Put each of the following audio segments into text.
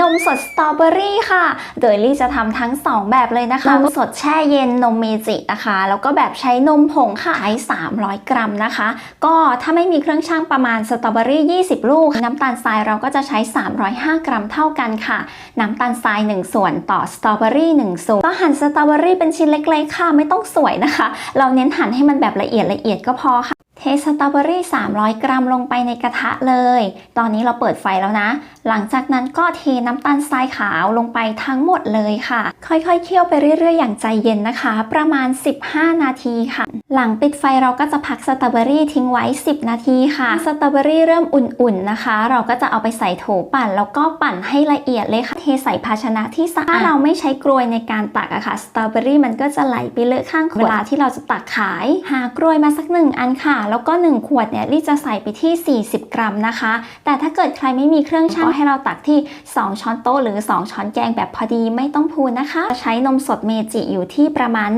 นมสดสตรอเบอรี่ค่ะ โดยลี่จะทำทั้ง 2 แบบเลยนะคะ นมสดแช่เย็นนมเมจินะคะ แล้วก็แบบใช้นมผงค่ะใช้300 กรัมนะคะ ก็ถ้าไม่มีเครื่องชั่งประมาณสตรอเบอรี่20 ลูก น้ำตาลทรายเราก็จะใช้ 305 กรัมเท่ากันค่ะ น้ำตาลทราย 1 ส่วนต่อสตรอเบอรี่1ส่วนก็หั่นสตรอเบอรี่เป็นชิ้นเล็กๆค่ะไม่ต้องสวยนะคะ เราเน้นหั่นให้มันแบบละเอียดละเอียดก็พอค่ะ เทสตรอเบอรี่ 300 กรัมลงไปในกระทะเลย ตอนนี้เราเปิดไฟแล้วนะ หลังจากนั้นก็เทน้ำตาลทรายขาวลงไปทั้งหมดเลยค่ะ ค่อยๆ เคี่ยวไปเรื่อยๆ อย่างใจเย็นนะคะ ประมาณ 15 นาทีค่ะ หลังปิดไฟเราก็จะพักสตรอเบอรี่ทิ้งไว้ 10 นาทีค่ะ สตรอเบอรี่เริ่มอุ่นๆ นะคะ เราก็จะเอาไปใส่โถปั่นแล้วก็ปั่นให้ละเอียดเลยค่ะ ใส่ภาชนะที่สะอาดถ้าเราไม่ใช้กรวยในการตักอะค่ะสตรอเบอรี่มันก็จะไหลไปเลอะข้างขวดเวลาที่เราจะตักขาย หากรวยมาสักหนึ่งอันค่ะ แล้วก็ 1 ขวดเนี่ยลี่จะใส่ไปที่ 40 กรัมนะคะ แต่ถ้าเกิดใครไม่มีเครื่องชั่งก็ให้เราตักที่ 2 ช้อนโต๊ะหรือ 2 ช้อนแกงแบบพอดีไม่ต้องพูนนะคะจะใช้นมสดเมจิอยู่ที่ประมาณ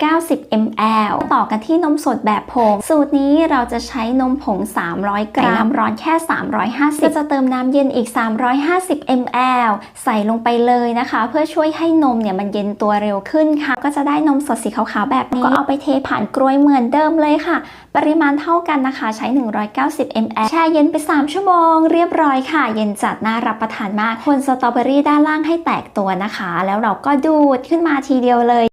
190 ml ต่อกันที่นมสดแบบผง สูตรนี้เราจะใช้นมผง 300 กรัมน้ำร้อนแค่ 350 ก็จะเติมน้ำเย็นอีก 350 ml ใส่ลงไปเลยนะคะ เพื่อช่วยให้นมเนี่ยมันเย็นตัวเร็วขึ้นค่ะ ก็จะได้นมสดสีขาวๆแบบนี้ก็เอาไปเทผ่านกรวยเหมือนเดิมเลยค่ะ ปริมาณเท่ากันนะคะใช้ 190 ml แช่เย็นไป 3 ชั่วโมง เรียบร้อยค่ะ เย็นจัดน่ารับประทานมากคนสตรอเบอรี่ด้านล่างให้แตกตัวนะคะ แล้วเราก็ดูดขึ้นมาทีเดียวเลย